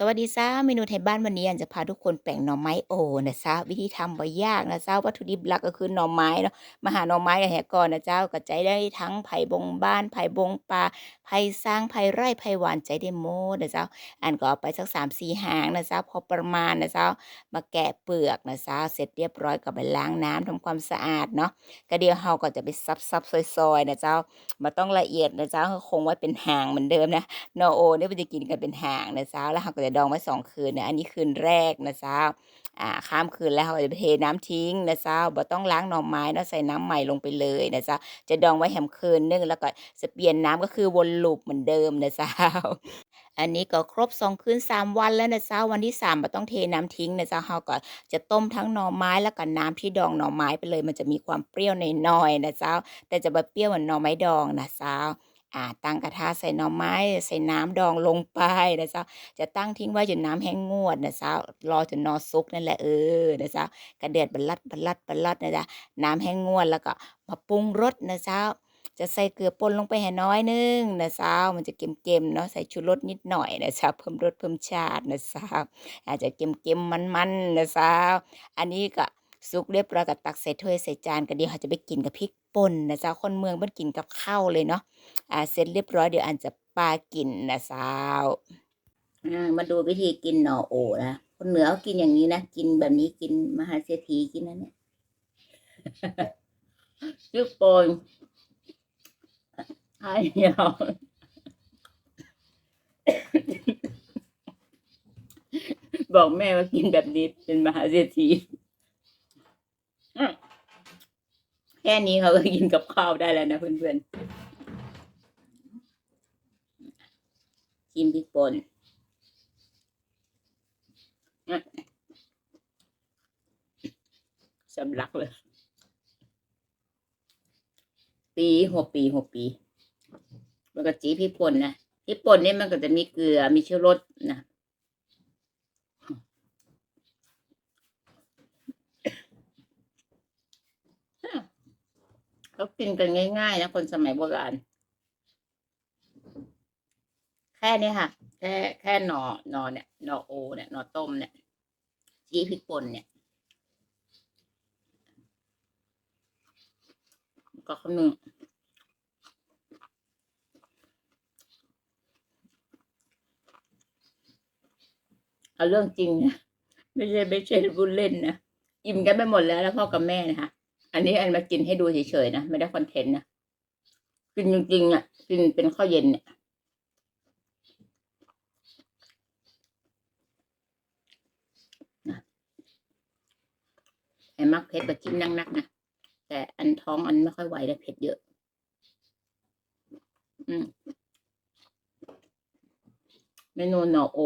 สวัสดีจ้าเมนูไทยบ้านวันนี้อยากจะพาทุกคนแป่งหน่อไม้โอนะจ๊ะวิธีทำบ่ยากนะจ๊ะวัตถุดิบหลักก็คือหน่อไม้เนาะมาหาหน่อไม้กันแหะก่อนนะเจ้าก็ใจายได้ทั้งไผ่บงบ้านไผ่บงปลาไผ่สร้างไผ่ไร่ไผ่หวานใจได้โมดนะเจ้าอันก็เอาไปสักสามสี่หางนะเจ้าพอประมาณนะเจ้ามาแกะเปลือกนะเจ้าเสร็จเรียบร้อยก็ไปล้างน้ำทำความสะอาดเนาะก็เดียวเราก็จะไปซับซับซอยๆนะเจ้ามาต้องละเอียดนะเจ้าคงไว้เป็นหางเหมือนเดิมนะนอโอเนี่ยมันจะกินกันเป็นหางนะเจ้าแล้วเราก็จะดองไว้สองคืนเนี่ยอันนี้คืนแรกนะเจ้าอ่าข้ามคืนแล้วเราจะเทน้ำทิ้งนะเจ้าบ่ต้องล้างหน่อไม้เนาะใส่น้ำใหม่ลงไปเลยนะเจ้าจะดองไว้แหมคืนนึงแล้วก็จะเปลี่ยนน้ำก็คือวนลูปเหมือนเดิมนะเจ้าอันนี้ก็ครบสองคืนสามวันแล้วนะเจ้าวันที่สามบ่ต้องเทน้ำทิ้งนะเจ้าเราก็จะต้มทั้งหน่อไม้แล้วก็น้ำที่ดองหน่อไม้ไปเลย มันจะมีความเปรี้ยวน้อยๆนะเจ้าแต่จะบ่เปรี้ยวเหมือนหน่อไม้ดองนะเจ้า อ่าตั้งกระทะใส่หน่อไม้ ใส่น้ำดองลงไปนะจ้าจะตั้งทิ้งไว้จนน้ำแห้งงวดนะจ้ารอจนนอสุกนั่นแหละเออนะจ้ากระเดือดบรรลัดบรรลัดบรรลัดนะจ๊ะน้ำแห้งงวดแล้วก็มาปรุงรสนะจ้าจะใส่เกลือป่นลงไปให้น้อยนึงนะจ้ามันจะเค็มๆเนาะใส่ชูรสนิดหน่อยนะจ้าเพิ่มรสเพิ่มชาตินะจ้าอาจจะเค็มๆมันๆนะจ้าอันนี้ก็ สุกเรียบร้อยก็ตักใส่ถ้วยใส่จานก็เดี๋ยวเราจะไปกินกับพริกป่นนะจ้าคนเมืองมันกินกับข้าวเลยเนาะอ่าเสร็จเรียบร้อยเดี๋ยวอันจะปากินนะเจ้าอ่ามาดูวิธีกินหน่อโอนะคนเหนือกินอย่างนี้นะกินแบบนี้กินมหาเศรษฐีกินนะเนี่ยยุกโปนไอ้เหี่ยวบอกแม่ว่ากินแบบนี้เป็นมหาเศรษฐี อืมแค่นี้เขาก็กินกับข้าวได้แล้วนะเพื่อนๆชิมพริกป่นสำลักเลย ปีหัวปีหัวปีแล้วก็จีพริกป่นนะพริกป่นนี่มันก็จะมีเกลือมีเชูรสนะ เขากินกันง่ายๆนะคนสมัยโบราณ แค่นี้ค่ะ แค่แค่หนอหนอเนี่ยหนอโอ เนี่ยหนอต้มเนี่ยจีพริกป่นเนี่ย ก็คำนึงเอาเรื่องจริงนะไม่ใช่ไม่ใช่พูดเล่นนะอิ่มกันไปหมดแล้วแล้วพ่อกับแม่นะคะ อันนี้อันมากินให้ดูเฉยๆนะ ไม่ได้คอนเทนต์นะ กินจริงๆอะ กินเป็นข้าวเย็นเนี่ยนะไอ้มักเผ็ดแบบจิ้มนักๆนะ แต่อันท้องอันไม่ค่อยไหวแล้วเผ็ดเยอะ อืมเมนูหน่อโอ